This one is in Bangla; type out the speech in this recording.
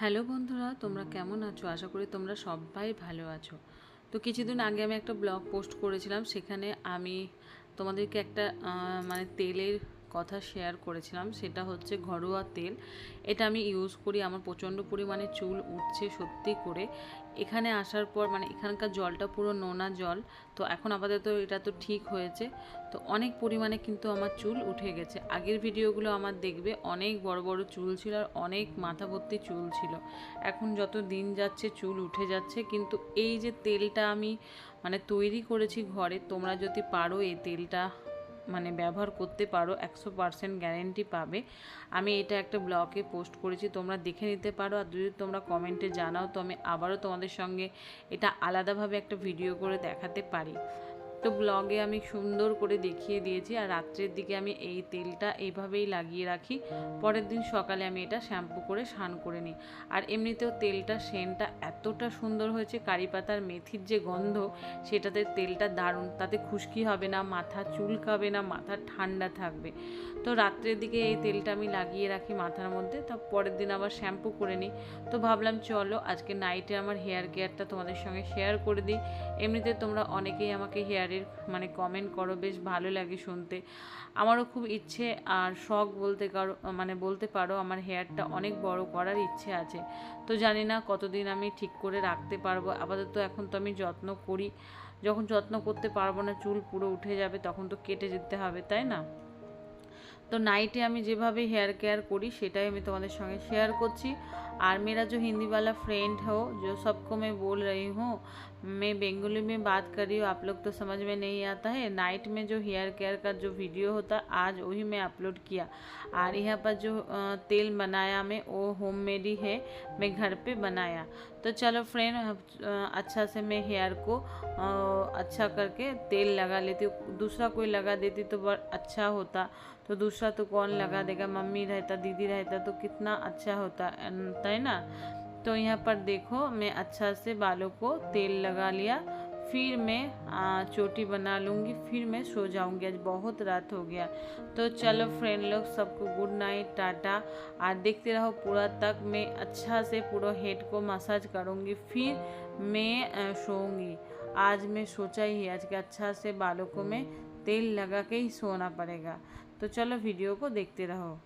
হ্যালো বন্ধুরা, তোমরা কেমন আছো? আশা করি তোমরা সবাই ভালো আছো। তো কিছুদিন আগে আমি একটা ব্লগ পোস্ট করেছিলাম, সেখানে আমি তোমাদেরকে একটা মানে তেলের কথা শেয়ার করেছিলাম, সেটা হচ্ছে ঘরোয়া তেল। এটা আমি ইউজ করি, আমার প্রচণ্ড পরিমাণে চুল উঠছে সত্যি করে। এখানে আসার পর মানে এখানকার জলটা পুরো নোনা জল, তো এখন আপাতত এটা তো ঠিক হয়েছে। তো অনেক পরিমাণে কিন্তু আমার চুল উঠে গেছে। আগের ভিডিওগুলো আমার দেখবে, অনেক বড় বড় চুল ছিল আর অনেক মাথা ভর্তি চুল ছিল। এখন যত দিন যাচ্ছে, চুল উঠে যাচ্ছে, কিন্তু এই যে তেলটা আমি মানে তৈরি করেছি ঘরে, তোমরা যদি পারো এই তেলটা মানে ব্যবহার করতে পারো, একশো পারসেন্ট গ্যারেন্টি পাবে। আমি এটা একটা ব্লগে পোস্ট করেছি, তোমরা দেখে নিতে পারো। আর যদি তোমরা কমেন্টে জানাও, তো আমি আবারও তোমাদের সঙ্গে এটা আলাদাভাবে একটা ভিডিও করে দেখাতে পারি। তো ব্লগে আমি সুন্দর করে দেখিয়ে দিয়েছি আর রাত্রের দিকে আমি এই তেলটা এইভাবেই লাগিয়ে রাখি। পরের দিন সকালে আমি এটা শ্যাম্পু করে স্নান করে নিই। আর এমনিতেও তেলটা সেন্টটা এতটা সুন্দর হয়েছে, কারি পাতার মেথির যে গন্ধ, সেটাতে তেলটা দারুণ। তাতে খুশকি হবে না, মাথা চুলকাবে না, মাথা ঠান্ডা থাকবে। তো রাত্রের দিকে এই তেলটা আমি লাগিয়ে রাখি মাথার মধ্যে, তো পরের দিন আবার শ্যাম্পু করে নিই। তো ভাবলাম চলো আজকে নাইটে আমার হেয়ার কেয়ারটা তোমাদের সঙ্গে শেয়ার করে দিই। এমনিতে তোমরা অনেকেই আমাকে হেয়ারের মানে কমেন্ট করো, বেশ ভালো লাগে শুনতে। আমারও খুব ইচ্ছে আর শখ বলতে কারও মানে বলতে পারো, আমার হেয়ারটা অনেক বড় করার ইচ্ছে আছে। তো জানি না কতদিন আমি ঠিক করে রাখতে পারব। আপাতত এখন তো আমি যত্ন করি। যখন যত্ন করতে পারব না, চুল পুরো উঠে যাবে, তখন তো কেটে যেতে হবে, তাই না? তো নাইটে আমি যেভাবে হেয়ার কেয়ার করি, সেটাই আমি তোমাদের সঙ্গে শেয়ার করছি। আর मेरा जो हिंदी वाला फ्रेंड हो, जो सबको मैं बोल रही हूँ, मैं बंगाली में बात कर रही हूँ, आप लोग तो समझ में नहीं आता है। नाइट में जो हेयर केयर का जो वीडियो होता, आज वही मैं अपलोड किया। और यहाँ पर जो तेल बनाया मैं, वो होम मेड ही है, मैं घर पे बनाया। तो चलो फ्रेंड अच्छा से मैं हेयर को अच्छा करके तेल लगा लेती हूँ। दूसरा कोई लगा देती तो बड़ा अच्छा होता। तो दूसरा तो कौन लगा देगा? मम्मी रहता, दीदी रहता तो कितना अच्छा होता। है ना? तो यहाँ पर देखो, मैं अच्छा से बालों को तेल लगा लिया। फिर मैं चोटी बना लूँगी। फिर मैं सो जाऊँगी। आज बहुत रात हो गया। तो चलो फ्रेंड लोग, सबको गुड नाइट टाटा। आज देखते रहो पूरा तक। मैं अच्छा से पूरा हेड को मसाज करूँगी। फिर मैं सोऊँगी। आज मैं सोचा ही आज के अच्छा से बालों को मैं तेल लगा के ही सोना पड़ेगा। तो चलो वीडियो को देखते रहो।